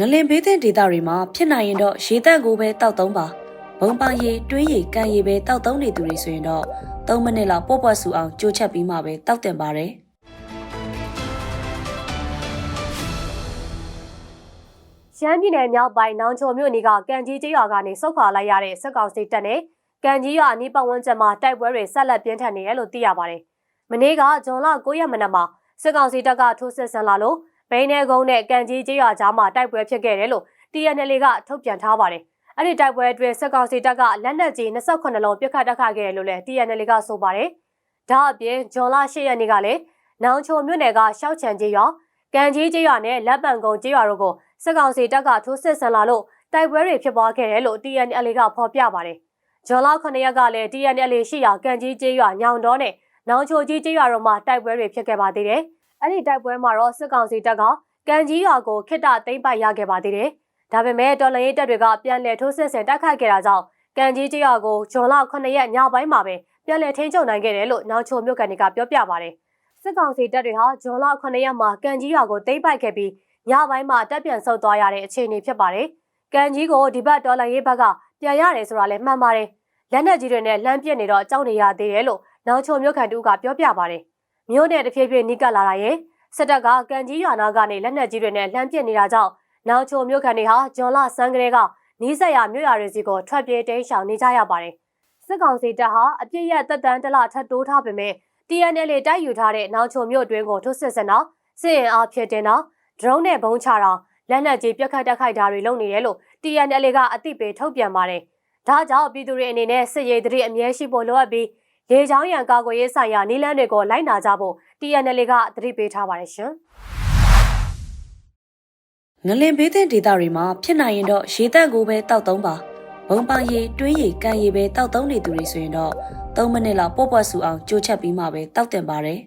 ငလင်ဘေးသင့်ဒေသတွေမှာဖြစ်နိုင်ရင်တော့ရေတက်ကိုပဲတောက်သုံးပါဘုံပါရေတွင်းရေကန်ရေပဲတောက်သုံးနေသူတွေဆိုရင်တော့3မိနစ်လောက်ပေါ့ပေါ့ဆူအောင်ကြိုးချက်ပြီးမှပဲတောက်တင်ပါတယ်ရှမ်းပြည်နယ်မြောက်ပိုင်းနောင်ချိုမြို့နယ်ကကံကြီးကျေးရွာကနေဆုတ်ခွာလိုက်ရတဲ့စစ်ကောင်စီတပ်နဲ့ကံကြီးရွာအနီးပတ်ဝန်းကျင်မှာတိုက်ပွဲတွေဆက်လက်ပြင်းထန်နေတယ်လို့သိရပါတယ်။မနေ့ကဇွန်လ9ရက်မနက်မှာစစ်ကောင်စီတပ်ကထိုးစစ်ဆင်လာလို့ ဘိန်းနေကုန်းနဲ့ကံကြီးကျေးရွာကြားမှာတိုက်ပွဲဖြစ်ခဲ့တယ်လို့ TNL ကထုတ်ပြန်ထားပါတယ်။အဲ့ဒီတိုက်ပွဲအတွင်းစစ်ကောင်စီတပ်ကလက်နက်ကြီး28လုံးပစ်ခတ်တိုက်ခိုက်ခဲ့တယ်လို့လည်း TNL ကဆိုပါတယ်။ဒါအပြင်ဇွန်လ10ရက်နေ့ကလည်းနောင်ချိုမြို့နယ်ကရှောက်ချံကျေးရွာကံကြီးကျေးရွာနဲ့လက်ပံကုန်းကျေးရွာတို့ကိုစစ်ကောင်စီတပ်ကထိုးစစ်ဆင်လာလို့တိုက်ပွဲတွေဖြစ်ပွားခဲ့တယ်လို့ TNL ကဖော်ပြပါတယ်။ဂျွန်လ9ရက်ကလည်း TNL ရှိရာကန်ကြီးကျေးရွာညောင်တော်နဲ့နောင်ချိုကြီးကျေးရွာတို့မှာတိုက်ပွဲတွေဖြစ်ခဲ့ပါသေးတယ်။ အဲ့ဒီတိုက်ပွဲမှာတော့စစ်ကောင်စီတပ်ကကန်ကြီးရွာကိုခိတ္တသိမ်းပိုက်ရခဲ့ပါသေးတယ်။ဒါပေမဲ့တော်လှန်ရေးတပ်တွေကပြန်လည်ထိုးစစ်ဆင်တိုက်ခိုက်ခဲ့တာကြောင့်ကန်ကြီးကျေးရွာကိုဂျွန်လ9ရက်ညပိုင်းမှာပဲပြန်လည်ထိန်းချုပ်နိုင်ခဲ့တယ်လို့နောင်ချိုမြို့ကန်တွေကပြောပြပါတယ်။စစ်ကောင်စီတပ်တွေဟာဂျွန်လ9ရက်မှာကန်ကြီးရွာကိုသိမ်းပိုက်ခဲ့ပြီးညပိုင်းမှာတက်ပြန်ဆုတ်သွားရတဲ့အခြေအနေဖြစ်ပါတယ်။ကန်ကြီးကိုဒီဘက်ဒေါ်လာရေးဘက်ကပြန်ရတယ်ဆိုတာလည်းမှန်ပါတယ်။လက်နက်ကြီးတွေနဲ့လှမ်းပစ်နေတော့ကြောက်နေရသေးတယ်လို့နောင်ချိုမြို့ခံတူကပြောပြပါတယ်။ မြို့နယ်တစ်ဖြည်းဖြည်းနီးကပ်လာတာရဲ့စစ်တပ်ကကန်ကြီးရွာနာကနေလက်နက်ကြီးတွေနဲ့လှမ်းပစ်နေတာကြောင့်နောင်ချိုမြို့ခံတွေဟာဂျွန်လဆန်းကလေးကနီးစက်ရမြို့ရတွေစီကိုထွက်ပြေးတိမ်းရှောင်နေကြရပါတယ်။စစ်ကောင်စီတပ်ဟာအပြစ်ရတက်တန်းတလထပ်တိုးထားပေမဲ့ TNL တိုက်ယူထားတဲ့နောင်ချိုမြို့အတွင်းကိုထိုးစစ်ဆင်တော့စစ်ရင်အားဖြစ်တင်တော့ drone နဲ့ဘုံချတာလက်နက်ကြီးပြက်ခတ်တက်ခိုက်တာတွေလုပ်နေတယ်လို့ TNL ကအသိပေးထုတ်ပြန်ပါတယ်။ဒါကြောင့်ပြည်သူတွေအနေနဲ့စစ်ရေးတရေအမြဲရှိဖို့လိုအပ်ပြီး လေချောင်းရန်ကာကွယ်ရေးဆိုင်ရာနည်းလမ်းတွေကိုလိုက်နာကြဖို့ TNL ကသတိပေးထားပါတယ်ရှင်။ငလင်ဘေးသင့်ဒေသတွေမှာဖြစ်နိုင်ရင်တော့ရေတက်ကိုပဲတောက်သုံးပါဘုံပါရေတွင်းရေကန်ရေပဲတောက်သုံးနေသူတွေဆိုရင်တော့3မိနစ်လောက်ပေါ့ပေါ့ဆူအောင်ကြိုးချက်ပြီးမှပဲတောက်တင်ပါတယ်